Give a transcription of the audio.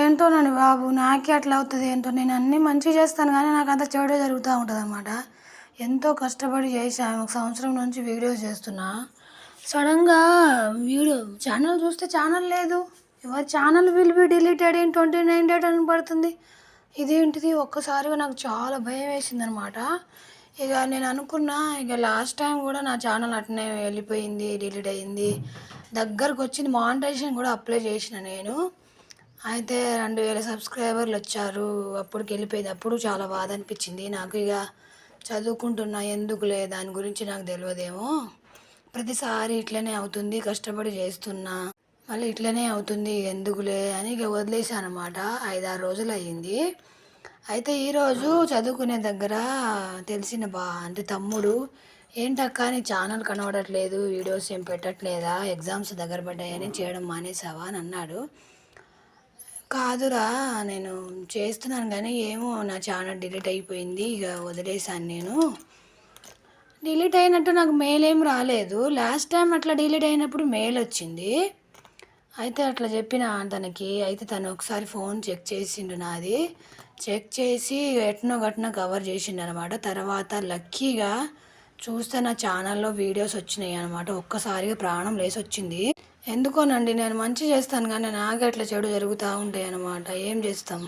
ఏంటోనండి బాబు నాకే అట్లా అవుతుంది ఏంటో. నేను అన్నీ మంచిగా చేస్తాను కానీ నాకు అంత చెడు జరుగుతూ ఉంటుంది అనమాట ఎంతో కష్టపడి చేశాను ఒక సంవత్సరం నుంచి వీడియోస్ చేస్తున్నా. సడన్గా వీడియో ఛానల్ చూస్తే ఛానల్ లేదు. ఎవరి channel will be deleted in twenty nine date అని పడుతుంది. ఇదేంటిది? ఒక్కసారిగా నాకు చాలా భయం వేసింది అనమాట ఇక నేను అనుకున్నా ఇక లాస్ట్ టైం కూడా నా ఛానల్ అట్నే వెళ్ళిపోయింది డిలీట్ అయింది. దగ్గరకు వచ్చింది మానిటైజేషన్ కూడా అప్లై చేసిన నేను. అయితే రెండు వేల సబ్స్క్రైబర్లు వచ్చారు. అప్పటికి వెళ్ళిపోయేటప్పుడు అప్పుడు చాలా బాధ అనిపించింది నాకు ఇక చదువుకుంటున్నా ఎందుకులే? దాని గురించి నాకు తెలియదేమో. ప్రతిసారి ఇట్లనే అవుతుంది కష్టపడి చేస్తున్నా. మళ్ళీ ఇట్లనే అవుతుంది ఎందుకులే అని ఇక వదిలేసాను అనమాట ఐదారు రోజులు అయ్యింది. అయితే ఈరోజు చదువుకునే దగ్గర తెలిసిన బా అంటే తమ్ముడు ఏంటక్క నీ ఛానల్ కనబడట్లేదు వీడియోస్ ఏం పెట్టట్లేదా? ఎగ్జామ్స్ దగ్గర పడ్డాయని చేయడం మానేసావా? అని అన్నాడు. కాదురా నేను చేస్తున్నాను కానీ ఏమో నా ఛానల్ డిలీట్ అయిపోయింది ఇక వదిలేసాను నేను. డిలీట్ అయినట్టు నాకు మెయిల్ ఏం రాలేదు. లాస్ట్ టైం అట్లా డిలీట్ అయినప్పుడు మెయిల్ వచ్చింది. అయితే అట్లా చెప్పిన తనకి అయితే తను ఒకసారి ఫోన్ చెక్ చేసిండు నాది. చెక్ చేసి ఎట్నో గట్నో కవర్ చేసిండు అనమాట తర్వాత లక్కీగా చూస్తే నా ఛానల్లో వీడియోస్ వచ్చినాయి అనమాట ఒక్కసారిగా ప్రాణం లేసి వచ్చింది ఎందుకోనండి? నేను మంచి చేస్తాను కానీ నాకు ఎట్లా చెడు జరుగుతూ ఉంటాయి అనమాట ఏం చేస్తాం?